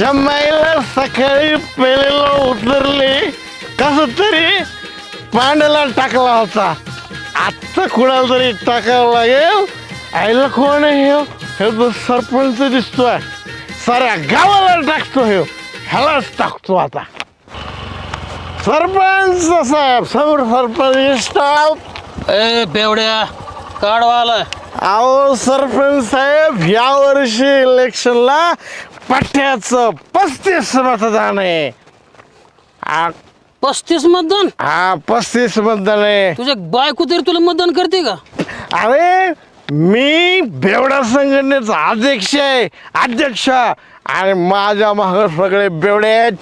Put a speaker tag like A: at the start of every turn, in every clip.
A: तिच्या सकाळी पेलेला उतरले कस तरी पांड्याला टाकला होता. आत्ता कुणाला तरी टाकावं लागेल? आईला कोण आहे ह्यो? हे तो सरपंच दिसतोय. साऱ्या गावाला टाकतो ह्यो ह्यालाच टाकतो आता. सरपंच साहेब समोर सरपंच स्टाफ
B: ए बेवड्या काढवा
A: अहो सरपंच साहेब या वर्षी इलेक्शनला पठ्याचं पस्तीस मतदान आहे. आ-
B: पस्तीस मतदान?
A: हा पस्तीस मतदान आहे.
B: तुझ्या बायको तरी तुला मतदान करते का?
A: अरे मी बेवडा संघटनेचा अध्यक्ष आहे अध्यक्ष. आणि माझ्या माग सगळे बेवडे आहेत.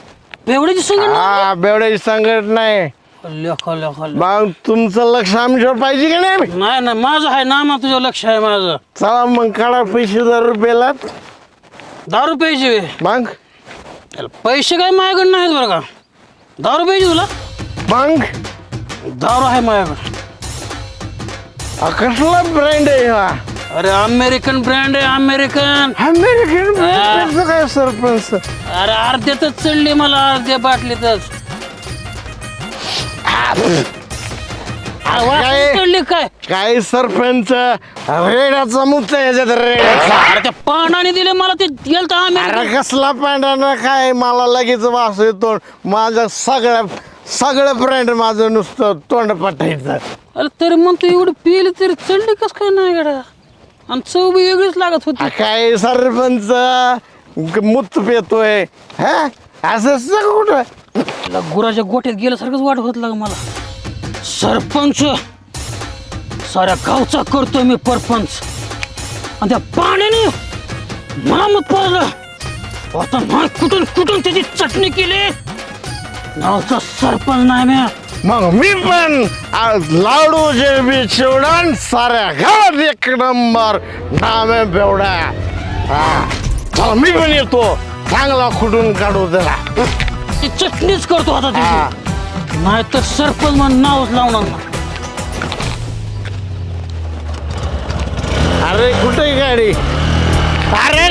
B: बेवड्याची संघटना
A: हा बेवड्याची संघटना आहे.
B: लेखा लेखा लेखा.
A: मग तुमचं लक्ष आमच्यावर पाहिजे की नाही?
B: नाही ना माझं आहे नामा तुझं लक्ष आहे माझं.
A: चला मग काढा पैसे दर रुपयाला.
B: दहा रुपयाचे
A: मग?
B: त्याला पैसे काय माझ्याकडे नाहीत बरं का? दहा रुपयाचे तुला.
A: मग?
B: दारू आहे माझ्याकडे
A: हा कसला ब्रँड आहे हा?
B: अरे अमेरिकन ब्रँड आहे अमेरिकन.
A: अमेरिकन ब्रँडचं काय सरपंच?
B: अरे अर्ध्यातच चढली मला अर्ध्या बाटलीतच.
A: काय?
B: काय?
A: काय सरपंच? रेड्याचा मुक्त याच्यात रेड्याचा.
B: अरे त्या पानाने दिले मला ते गेलं तर
A: कसला पांढरा काय? मला लगेच वास येतो. माझं सगळं सगळं ब्रँड माझं नुसतं तोंड पटायचं
B: अरे तरी मग तू एवढं पिली तरी चढली कस काय नाही गड्या? आणि चव बी वेगळीच लागत होती.
A: आ, काय सरपंच? मुत पेतोय. हा? असं सगळं कुठं?
B: त्याला गुराच्या गोट्यात गेल्यासारखंच वाट होत लाग मला. सरपंच साऱ्या गावचा करतोय मी परपंच. आणि त्या पाण्याने मला मत पडलं आता नाही कुठून कुठून त्याची चटणी केली? गावचा सरपंच नाही मी
A: मग मी पण आज लाडू जेबी चिवडण साऱ्या गावात एक नंबर नाम बेवड्या. हा. चला मी पण येतो. चांगला खुडून काढू त्याला
B: ती चटणीच करतो आता. त्याची नाही तर सरपंच म्हणून नावच लावणार नाही.
A: अरे कुठे गाडी अरे